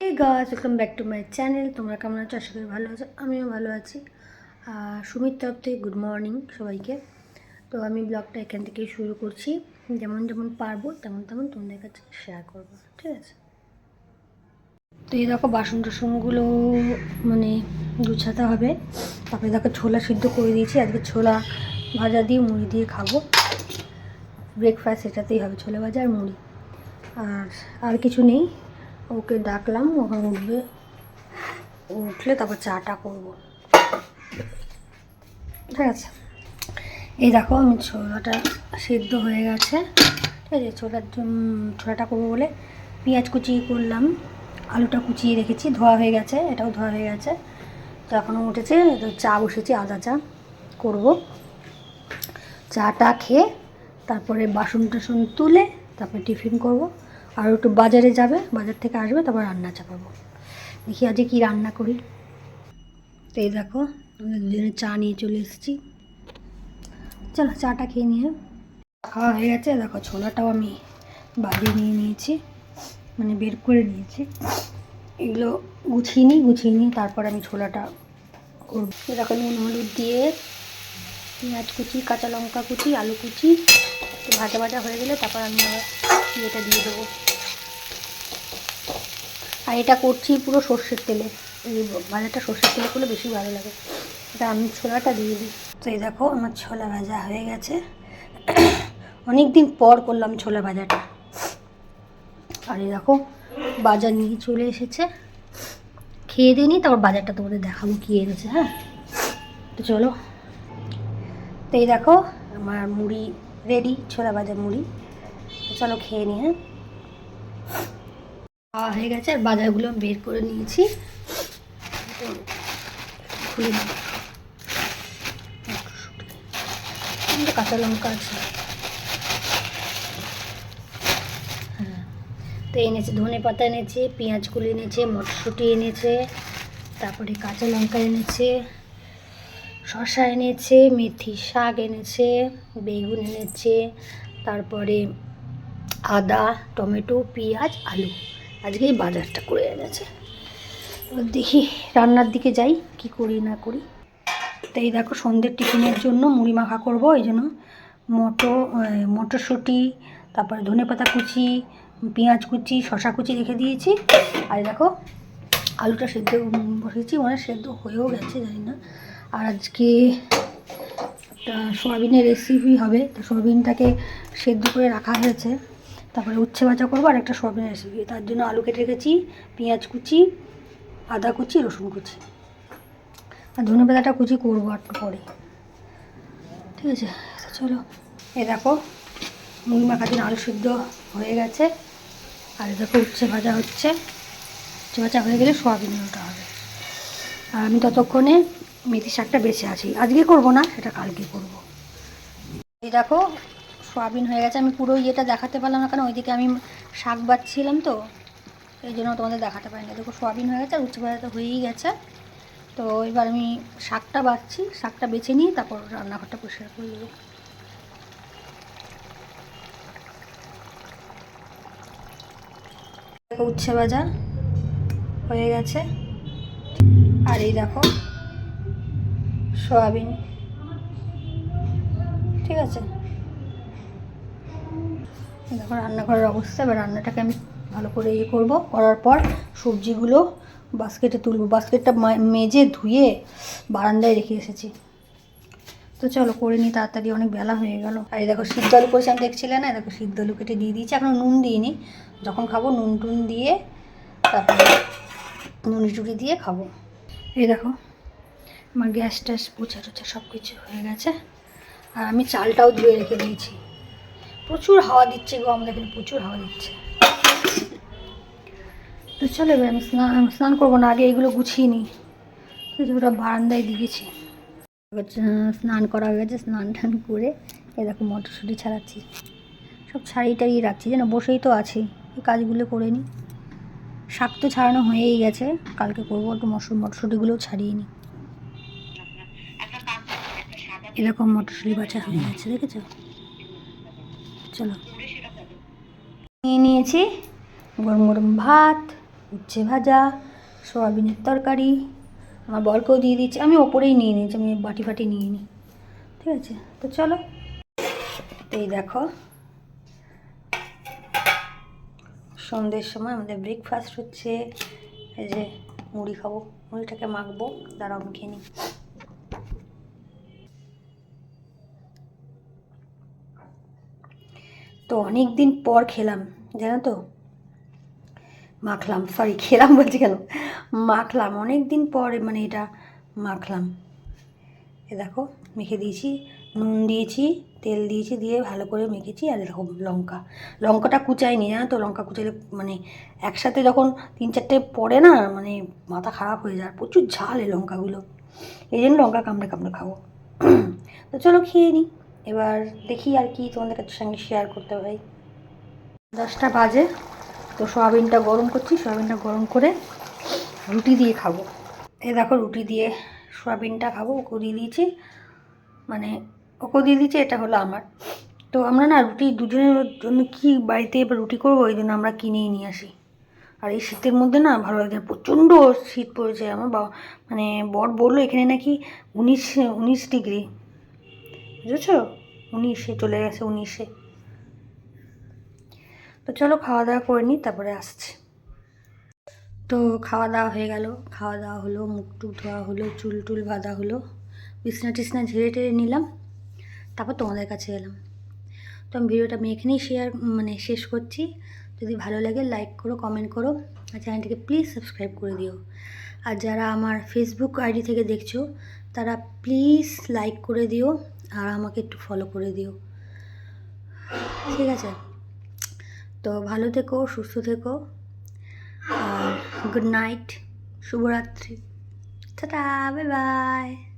এই গাছ welcome back to my channel তোমরা কেমন আছো? আশা করি ভালো আছো। আমিও ভালো আছি। সুমির তরফ থেকে গুড মর্নিং সবাইকে। তো আমি ব্লগটা এখান থেকেই শুরু করছি। যেমন যেমন পারব, তেমন তেমন তোমাদের কাছে শেয়ার করব। ঠিক আছে? তো এই দেখো, বাসন টাসনগুলো মানে গুছাতে হবে। তারপরে দেখো, ছোলা সিদ্ধ করে দিয়েছি। আজকে ছোলা ভাজা দিয়ে মুড়ি দিয়ে খাব। ব্রেকফাস্ট এটাতেই হবে, ছোলা ভাজা আর মুড়ি। আর আর কিছু নেই। ওকে ডাকলাম, ওখানে উঠবে উঠলে তারপর চাটা করব। ঠিক আছে। এই দেখো, আমি ছোলাটা সেদ্ধ হয়ে গেছে। ঠিক আছে, ছোলার ছোলাটা করব বলে পেঁয়াজ কুচি করলাম। আলুটা কুচিয়ে রেখেছি, ধোয়া হয়ে গেছে, এটাও ধোয়া হয়ে গেছে। তো এখনও উঠেছে, তো চা বসেছি, আদা চা করব। চাটা খেয়ে তারপরে বাসন টাসন তুলে তারপরে টিফিন করব। আর একটু বাজারে যাবে, বাজার থেকে আসবে, তারপর রান্না চাপাবো। দেখি আজকে কি রান্না করি। তো এই দেখো দুজনে চা নিয়ে চলে এসেছি। চলো চাটা খেয়ে নিয়ে। খাওয়া হয়ে গেছে, দেখো ছোলাটাও আমি বাজিয়ে নিয়ে নিয়েছি মানে বের করে নিয়েছি। এগুলো গুছিয়ে নিই গুছিয়ে নিই তারপর আমি ছোলাটা করব। দেখো নুন, হলুদ দিয়ে পেঁয়াজ কুচি, কাঁচা লঙ্কা কুচি, আলু কুচি ভাজা ভাজা হয়ে গেলে তারপর আমি ইয়েটা দিয়ে দেবো। আর এটা করছি পুরো সর্ষের তেলে। এই ভাজাটা সর্ষের তেলে করলে বেশি ভালো লাগে। এটা আমি ছোলাটা দিয়ে দিই। তো এই দেখো, আমার ছোলা ভাজা হয়ে গেছে। অনেক দিন পর করলাম ছোলা ভাজাটা। আর এই দেখো, বাজার নিয়ে চলে এসেছে। খেয়ে দিয়ে নিই, তারপর বাজারটা তোমাদের দেখাবো কী এনেছে হ্যাঁ? তো চলো। তো এই দেখো, আমার মুড়ি রেডি, ছোলা ভাজা মুড়ি। চলো খেয়ে নিই হ্যাঁ? খাওয়া হয়ে গেছে, আর বাজারগুলো আমি বের করে নিয়েছি। তো খুলে কাঁচা লঙ্কা আছে। হ্যাঁ। তো এনেছে, ধনে পাতা এনেছে, পেঁয়াজ এনেছে, মটরশুঁটি এনেছে, তারপরে কাঁচা লঙ্কা এনেছে, শসা এনেছে, মেথি শাক এনেছে, বেগুন এনেছে, তারপরে আদা, টমেটো, পেঁয়াজ, আলু। আজকে এই বাজারটা করে এনেছে। এবার দেখি রান্নার দিকে যাই কি করি না করি। তো এই দেখো সন্ধ্যের টিফিনের জন্য মুড়ি মাখা করব এই জন্য মটর মটরশুঁটি তারপরে ধনে পাতা কুচি পেঁয়াজ কুচি শশা কুচি রেখে দিয়েছি। আর দেখো আলুটা সেদ্ধ উম, বসিয়েছি মানে সেদ্ধ হয়েও গেছে জানি না। আর আজকে একটা সোয়াবিনের রেসিপি হবে তো সোয়াবিনটাকে সেদ্ধ করে রাখা হয়েছে। তারপরে উচ্ছে ভাজা করব আর একটা সোয়াবিনের রেসিপি। তার জন্য আলু কেটে রেখেছি, পেঁয়াজ কুচি, আদা কুচি, রসুন কুচি। আর ধনে পাতাটা কুচি করব একটু পরে। ঠিক আছে চলো। এ দেখো, মুড়ি মাখার জন্য আলু সিদ্ধ হয়ে গেছে। আর দেখো উচ্ছে ভাজা হচ্ছে। উচ্ছে ভাজা হয়ে গেলে সোয়াবিনের ওটা হবে। আর আমি ততক্ষণে মেথি শাকটা বেছে আছি। আজকে করব না, সেটা কালকে করব। এই দেখো সোয়াবিন হয়ে গেছে। আমি পুরো ইয়েটা দেখাতে পারলাম না, কারণ ওইদিকে আমি শাক বাচ্ছিলাম তো, এই জন্য তোমাদের দেখাতে পারিনি। দেখো, সোয়াবিন হয়ে গেছে, আর উচ্ছে তো হয়েই গেছে। তো এবার আমি শাকটা বাচ্ছি, শাকটা বেছে নিই তারপর রান্নাঘরটা পরিষ্কার করে দেবো। দেখো, উচ্ছে ভাজা হয়ে গেছে। আর এই দেখো, সয়াবিন। ঠিক আছে? দেখো রান্নাঘরের অবস্থা, এবার রান্নাটাকে আমি ভালো করে ইয়ে করব। করার পর সবজিগুলো বাস্কেটে তুলবো। বাস্কেটটা মেজে ধুয়ে বারান্দায় রেখে এসেছি। তো চলো করে নিই, তাড়াতাড়ি অনেক বেলা হয়ে গেল। আর দেখো সিদ্ধ আলু করেছিলাম দেখছিলে না দেখো সিদ্ধ আলু কেটে দিয়ে দিয়েছি। এখনও নুন দিইনি। যখন খাব নুন টুন দিয়ে তারপরে নুনি টুনি দিয়ে খাব। এই দেখো আমার গ্যাস ট্যাস পোছা টোছা সব কিছু হয়ে গেছে। আর আমি চালটাও ধুয়ে রেখে দিয়েছি। প্রচুর হাওয়া দিচ্ছে গো, আমাদের এখানে প্রচুর হাওয়া দিচ্ছে। তো চলো এবার আমি স্নান স্নান করব না, আগে এগুলো গুছিয়ে নিই। ওটা বারান্দায় দিয়েছি। স্নান করা হয়ে গেছে, স্নান টান করে এ দেখো মটরশুঁটি ছাড়াচ্ছি। সব ছাড়িয়ে টাড়িয়ে রাখছি, যেন বসেই তো আছি, এই কাজগুলো করে নিই। শাক তো ছাড়ানো হয়েই গেছে, কালকে করব একটু মটর, মটরশুঁটিগুলোও ছাড়িয়ে নিই। এরকম মটরশুঁটি বাছা হয়ে গেছে, দেখেছ? চলো। নিয়ে নিয়েছি গরম গরম ভাত, উচ্ছে ভাজা, সোয়াবিনের তরকারি, আমার বরকেও দিয়ে দিচ্ছি আমি ওপরেই নিয়ে নিয়েছি, আমি বাটি ফাটি নিয়ে নিই। ঠিক আছে? তো চলো। এই দেখো। সন্ধ্যের সময় আমাদের ব্রেকফাস্ট হচ্ছে। এই যে মুড়ি খাব, মুড়িটাকে মাখবো, দাঁড়াও আমি খেয়ে নিই। অনেক দিন পর খেলাম, জানো তো? মাখলাম সরি খেলাম বলছি কেন? মাখলাম অনেক দিন পর মানে এটা মাখলাম। এ দেখো, মেখে দিয়েছি, নুন দিয়েছি, তেল দিয়েছি, দিয়ে ভালো করে মেখেছি, আর দেখো লঙ্কা। লঙ্কাটা কুচাইনি, জানো তো? লঙ্কা কুচাইলে মানে একসাথে যখন তিন চারটে পড়ে না মানে মাথা খারাপ হয়ে যায় প্রচুর ঝাল এই লঙ্কাগুলো। এই জন্য লঙ্কা কামড়ে কামড়ে খাব। তো চলো খেয়ে নিই এবার দেখি আর কি তোমাদের কাছে সঙ্গে শেয়ার করতে পারি দশটা বাজে, তো সয়াবিনটা গরম করছি, সয়াবিনটা গরম করে রুটি দিয়ে খাব। এ দেখো রুটি দিয়ে সয়াবিনটা খাব ওকে দিয়ে দিয়েছি। মানে ওকে দিয়ে দিয়েছি, এটা হলো আমার। তো আমরা না রুটি দুজনের জন্য কি বাড়িতে এবার রুটি করব, ওই জন্য আমরা কিনেই নিয়ে আসি। আর এই শীতের মধ্যে না ভালো লাগে। প্রচণ্ড শীত পড়েছে, আমার বা মানে বর বলল এখানে নাকি উনিশ উনিশ ডিগ্রি। বুঝেছ? উনিশে চলে গেছে উনিশে তো চলো খাওয়া দাওয়া করে নিই, তারপরে আসছি। তো খাওয়া দাওয়া হয়ে গেল। খাওয়া দাওয়া হলো, মুখ টুক ধোয়া হলো, চুল টুল বাঁধা হলো। বিছনা টিছনা ঝেড়ে টেড়ে নিলাম, তারপর তোমাদের কাছে এলাম। তো আমি ভিডিওটা আমি এখানেই শেয়ার মানে শেষ করছি। যদি ভালো লাগে লাইক করো কমেন্ট করো, আর চ্যানেলটিকে প্লিজ সাবস্ক্রাইব করে দিও। আর যারা আমার ফেসবুক আইডি থেকে দেখছ, তারা প্লিজ লাইক করে দিও। আর আমাকে একটু ফলো করে দিও। ঠিক আছে? তো ভালো থেকো, সুস্থ থেকো। আর গুড নাইট শুভরাত্রি। Tata bye bye